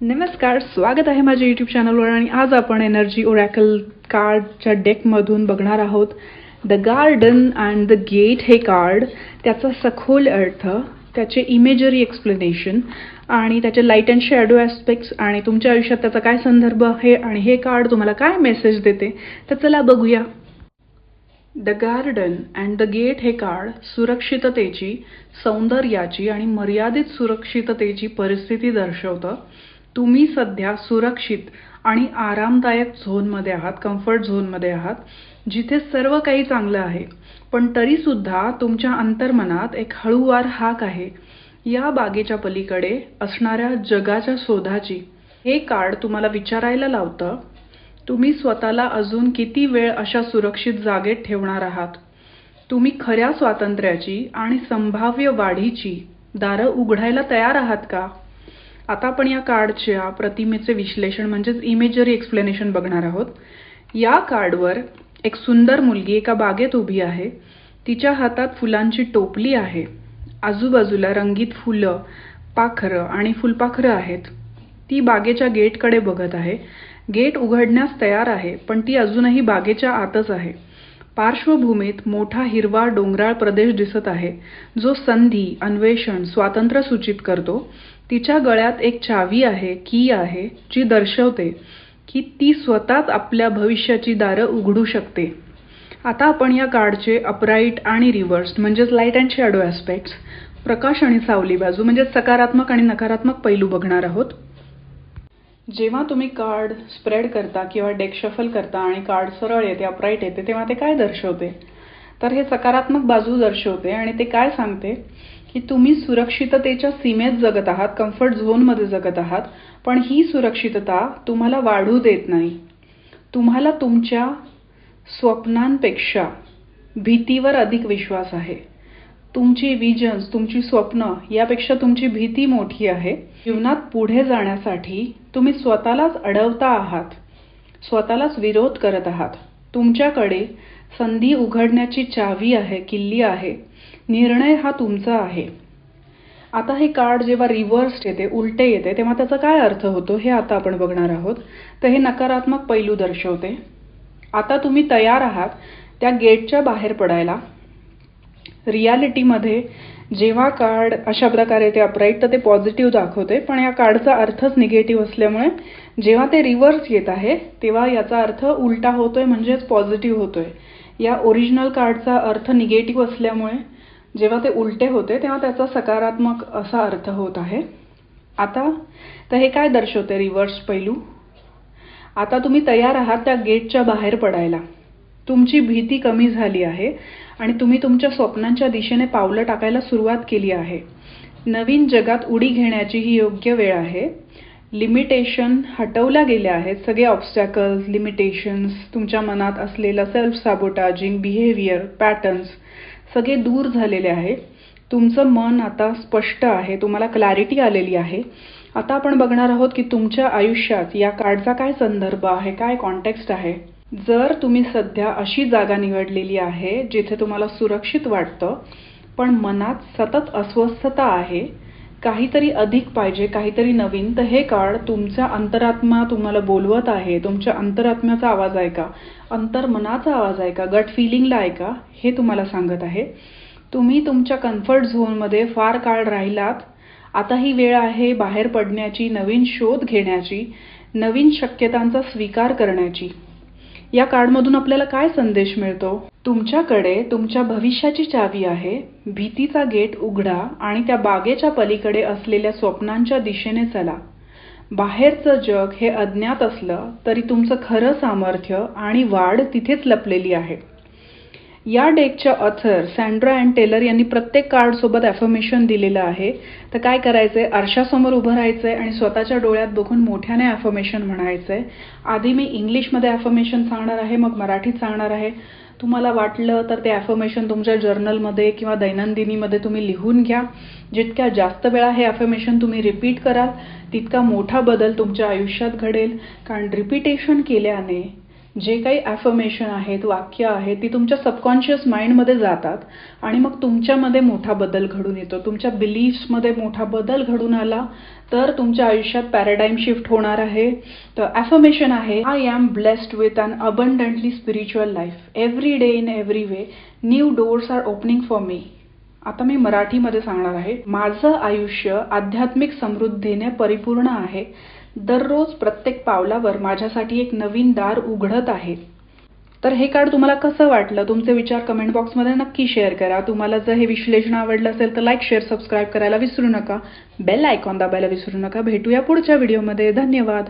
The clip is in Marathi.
नमस्कार स्वागत आहे माझ्या यूट्यूब चॅनलवर आणि आज आपण एनर्जी ओरॅकल कार्डच्या डेकमधून बघणार आहोत. The garden and the gate हे कार्ड त्याचा सखोल अर्थ त्याचे इमेजरी एक्सप्लेनेशन आणि त्याचे लाइट अँड शॅडो ॲस्पेक्ट्स आणि तुमच्या आयुष्यात त्याचा काय संदर्भ आहे आणि हे कार्ड तुम्हाला काय मेसेज देते तर चला बघूया. The garden and the gate हे कार्ड सुरक्षिततेची सौंदर्याची आणि मर्यादित सुरक्षिततेची परिस्थिती दर्शवतं. तुम्ही सध्या सुरक्षित आणि आरामदायक झोनमध्ये आहात कम्फर्ट झोनमध्ये आहात जिथे सर्व काही चांगलं आहे पण तरीसुद्धा तुमच्या अंतर्मनात एक हळूवार हाक आहे. या बागेच्या पलीकडे असणाऱ्या जगाच्या शोधाची हे कार्ड तुम्हाला विचारायला लावतं. तुम्ही स्वतःला अजून किती वेळ अशा सुरक्षित जागेत ठेवणार आहात? तुम्ही खऱ्या स्वातंत्र्याची आणि संभाव्य वाढीची दारं उघडायला तयार आहात का? आता आपण या कार्डच्या प्रतिमेचे विश्लेषण म्हणजेच इमेजरी एक्सप्लेनेशन बघणार आहोत. या कार्डवर एक सुंदर मुलगी एका बागेत उभी आहे. तिच्या हातात फुलांची टोपली आहे. आजूबाजूला रंगीत फुलं पाखरं आणि फुलपाखरं आहेत. ती बागेच्या गेटकडे बघत आहे. गेट उघडण्यास तयार आहे पण ती अजूनही बागेच्या आतच आहे. पार्श्वभूमीत मोठा हिरवा डोंगराळ प्रदेश दिसत आहे जो संधी अन्वेषण स्वातंत्र्य सूचित करतो. तिच्या गळ्यात एक चावी आहे की आहे जी दर्शवते की ती स्वतःच आपल्या भविष्याची दारं उघडू शकते. आता आपण या कार्डचे अपराईट आणि रिव्हर्स म्हणजेच लाइट अँड शॅडो ॲस्पेक्ट्स प्रकाश आणि सावली बाजू म्हणजे सकारात्मक आणि नकारात्मक पैलू बघणार आहोत. जेव्हा तुम्ही कार्ड स्प्रेड करता किंवा डेक शफल करता आणि कार्ड सरळ येते अपराईट येते तेव्हा ते काय दर्शवते? तर हे सकारात्मक बाजू दर्शवते आणि ते काय सांगते? की तुम्ही सुरक्षिततेच्या सीमेत जगत आहात कम्फर्ट झोनमध्ये जगत आहात पण ही सुरक्षितता तुम्हाला वाढू देत नाही. तुम्हाला तुमच्या स्वप्नांपेक्षा भीतीवर अधिक विश्वास आहे. तुमची विजन्स तुमची स्वप्न यापेक्षा तुमची भीती मोठी आहे. जीवनात पुढे जाण्यासाठी तुम्ही स्वतःलाच अडवता आहात स्वतःलाच विरोध करत आहात. तुमच्याकडे संधी उघडण्याची चावी आहे किल्ली आहे. निर्णय हा तुमचा आहे. आता हे कार्ड जेव्हा रिव्हर्स येते उलटे येते तेव्हा त्याचा काय अर्थ होतो हे आता आपण बघणार आहोत. तर हे नकारात्मक पैलू दर्शवते. आता तुम्ही तयार आहात त्या गेटच्या बाहेर पडायला. रियालिटीमध्ये जेव्हा कार्ड अशा प्रकारे ते अपराईट तर ते पॉझिटिव्ह दाखवते पण या कार्डचा अर्थच निगेटिव्ह असल्यामुळे जेव्हा ते रिव्हर्स येत आहे तेव्हा याचा अर्थ उलटा होतोय म्हणजेच पॉझिटिव्ह होतोय. या ओरिजिनल कार्डचा अर्थ निगेटिव्ह असल्यामुळे जेव्हा ते उलटे होते तेव्हा त्याचा सकारात्मक असा अर्थ होत आहे. आता तर हे काय दर्शवते रिव्हर्स पैलू? आता तुम्ही तयार आहात त्या गेटच्या बाहेर पडायला. तुमची भीती कमी झाली आहे आणि तुम्ही तुमच्या स्वप्नांच्या दिशेने पावलं टाकायला सुरुवात केली आहे. नवीन जगात उडी घेण्याची ही योग्य वेळ आहे. लिमिटेशन हटवल्या गेल्या आहेत. सगळे ऑब्स्टॅकल्स लिमिटेशन्स तुमच्या मनात असलेलं सेल्फ साबोटाजिंग बिहेवियर पॅटर्न्स सगळे दूर झालेले आहे. तुमचं मन आता स्पष्ट आहे. तुम्हाला क्लॅरिटी आलेली आहे. आता आपण बघणार आहोत की तुमच्या आयुष्यात या कार्डचा काय संदर्भ आहे काय कॉन्टेक्स्ट आहे? जर तुम्ही सध्या अशी जागा निवडलेली आहे जिथे तुम्हाला सुरक्षित वाटतं पण मनात सतत अस्वस्थता आहे काहीतरी अधिक पाहिजे काहीतरी नवीन. तर हे कार्ड तुमचा अंतरात्मा तुम्हाला बोलवत आहे. तुमच्या अंतरात्म्याचा आवाज आहे का अंतर्मनाचा आवाज आहे का गट फिलिंगला आहे का हे तुम्हाला सांगत आहे. तुम्ही तुमच्या कम्फर्ट झोनमध्ये फार काळ राहिलात. आता ही वेळ आहे बाहेर पडण्याची नवीन शोध घेण्याची नवीन शक्यतांचा स्वीकार करण्याची. या कार्डमधून आपल्याला काय संदेश मिळतो? तुमच्याकडे तुमच्या भविष्याची चावी आहे. भीतीचा गेट उघडा आणि त्या बागेच्या पलीकडे असलेल्या स्वप्नांच्या दिशेने चला. बाहेरचं जग हे अज्ञात असलं तरी तुमचं खरं सामर्थ्य आणि वाढ तिथेच लपलेली आहे. या डेकच्या ऑथर सँड्रा अँड टेलर यांनी प्रत्येक कार्डसोबत ॲफर्मेशन दिलेलं आहे. तर काय करायचंय? आरशासमोर उभं राहायचंय आणि स्वतःच्या डोळ्यात बघून मोठ्याने ॲफर्मेशन म्हणायचंय. आधी मी इंग्लिशमध्ये ॲफर्मेशन सांगणार आहे मग मराठीत सांगणार आहे. तुम्हाला वाटलं तर ते ॲफर्मेशन तुमच्या जर्नलमध्ये किंवा दैनंदिनीमध्ये तुम्ही लिहून घ्या. जितक्या जास्त वेळा हे ॲफर्मेशन तुम्ही रिपीट कराल तितका मोठा बदल तुमच्या आयुष्यात घडेल. कारण रिपिटेशन केल्याने जे काही ॲफर्मेशन आहेत वाक्य आहेत ती तुमच्या सबकॉन्शियस माइंडमध्ये जातात आणि मग तुमच्यामध्ये मोठा बदल घडून येतो. तुमच्या बिलीफ्समध्ये मोठा बदल घडून आला तर तुमच्या आयुष्यात पॅराडाईम शिफ्ट होणार आहे. तर ॲफर्मेशन आहे I am blessed with an abundantly spiritual life every day in every way new doors are opening for me आता मी मराठीमध्ये सांगणार आहे. माझं आयुष्य आध्यात्मिक समृद्धीने परिपूर्ण आहे. दररोज प्रत्येक पावलावर माझ्यासाठी एक नवीन दार उघडत आहे. तर हे कार्ड तुम्हाला कसं वाटलं? तुमचे विचार कमेंट बॉक्समध्ये नक्की शेअर करा. तुम्हाला जर हे विश्लेषण आवडलं असेल तर लाईक शेअर सबस्क्राईब करायला विसरू नका. बेल आयकॉन दाबायला विसरू नका. भेटूया पुढच्या व्हिडिओमध्ये धन्यवाद.